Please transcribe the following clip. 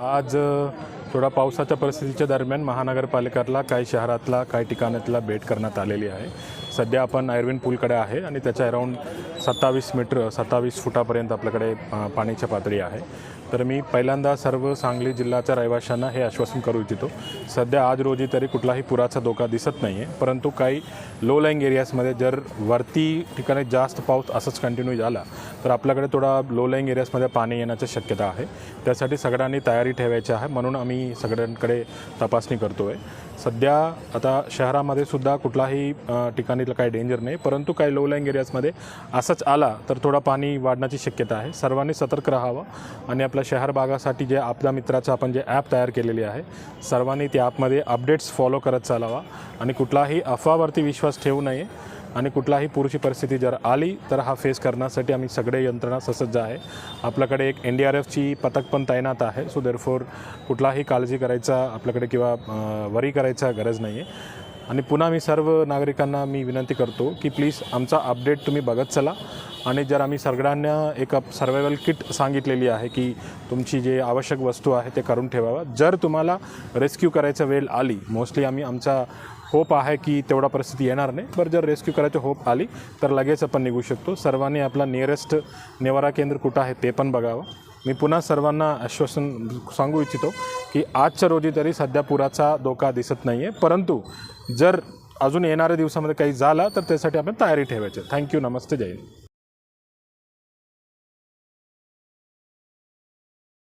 आज थोडा पावसाच्या परिस्थितीच्या दरम्यान महानगरपालिकेला काही शहरातला काही ठिकाणातला भेट करण्यात आलेली आहे. सध्या आपण आयर्विन पूलकडे आहे आणि त्याच्या अराऊंड सत्तावीस मीटर सत्तावीस फुटापर्यंत आपल्याकडे पाण्याची पातळी आहे. तर मी पहिल्यांदा सर्व सांगली जिल्ह्याच्या रहिवाशांना हे आश्वासन करू इच्छितो. सध्या आज रोजी तरी कुठलाही पुराचा धोका दिसत नाही आहे परंतु काही लो लाईंग एरियाजमध्ये जर वरती ठिकाणी जास्त पाऊस असंच कंटिन्यू झाला तर आपल्याकडे थोडा लो लाईंग एरियाजमध्ये पाणी येण्याची शक्यता आहे. त्यासाठी सगळ्यांनी तयारी ठेवायची आहे म्हणून आम्ही सगळ्यांकडे तपासणी करतो आहे सध्या आता शहरामध्ये सुद्धा कुठलाही ठिकाणी काही डेंजर नाही परंतु काही लो लाईंग एरियाजमध्ये असंच आला तर थोडा पाणी वाढण्याची शक्यता आहे. सर्वांनी सतर्क राहावं आणि आपल्या शहर भागासाठी जे आपल्या मित्राचं आपण जे ॲप तयार केलेली आहे सर्वांनी त्या ॲपमध्ये अपडेट्स फॉलो करत चालावा आणि कुठलाही अफवावरती विश्वास ठेवू नये. आणि कुठलाही पुरुषी परिस्थिती जर आली तर हा फेस करण्यासाठी आम्ही सगळे यंत्रणा ससज्ज आहे. आपल्याकडे एक एन डी आर एफची पथक पण तैनात आहे सो देरफोर कुठलाही काळजी करायचा आपल्याकडे किंवा वरी करायचा गरज नाही आहे आणि पुन्हा मी सर्व नागरिकांना मी विनंती करतो की प्लीज आमचा अपडेट तुम्ही बघत चला. आणि जर आम्ही सगळ्यांना एक सर्वायवल किट सांगितलेली आहे की तुमची जे आवश्यक वस्तू आहे ते करून ठेवावा. जर तुम्हाला रेस्क्यू करायचा वेळ आली मोस्टली आम्ही आमचा होप आहे की तेवढा परिस्थिती येणार नाही. बरं जर रेस्क्यू करायची होप आली तर लगेच आपण निघू शकतो. सर्वांनी आपला नियरेस्ट निवारा केंद्र कुठं आहे ते पण बघावं. मी पुन्हा सर्वांना आश्वासन सांगू इच्छितो की आजच्या रोजी तरी सध्या पुराचा धोका दिसत नाही आहे परंतु जर अजून येणाऱ्या दिवसामध्ये काही झाला तर त्यासाठी आपण तयारी ठेवायची. थँक्यू नमस्ते. जय